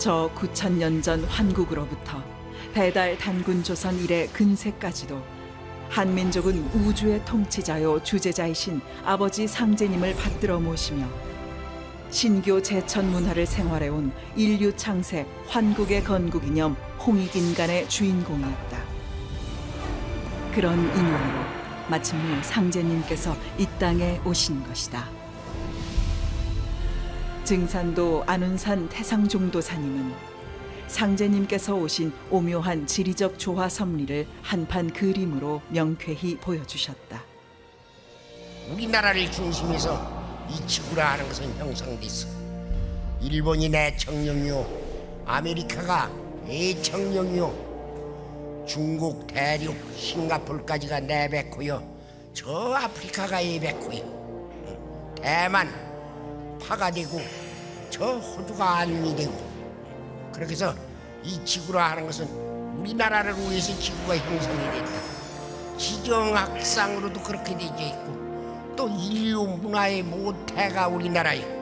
저 9천년 전 환국으로부터 배달 단군 조선 이래 근세까지도 한민족은 우주의 통치자요 주제자이신 아버지 상제님을 받들어 모시며 신교 제천 문화를 생활해온 인류 창세 환국의 건국 이념 홍익인간의 주인공이었다. 그런 인연으로 마침내 상제님께서 이 땅에 오신 것이다. 증산도 안운산 태상종도사님은 상제님께서 오신 오묘한 지리적 조화 섭리를 한판 그림으로 명쾌히 보여주셨다. 우리나라를 중심해서 이 지구라 하는 것은 형성됐어. 일본이 내 청령이요, 아메리카가 내 청령이요, 중국, 대륙, 싱가폴까지가 내 백호요, 저 아프리카가 이 백호요, 대만 파가 되고 저 호주가 안이 되고 그렇게 해서 이 지구라 하는 것은 우리나라를 위해서 지구가 형성이 됐다. 지정학상으로도 그렇게 되어 있고 또 인류 문화의 모태가 우리나라예요.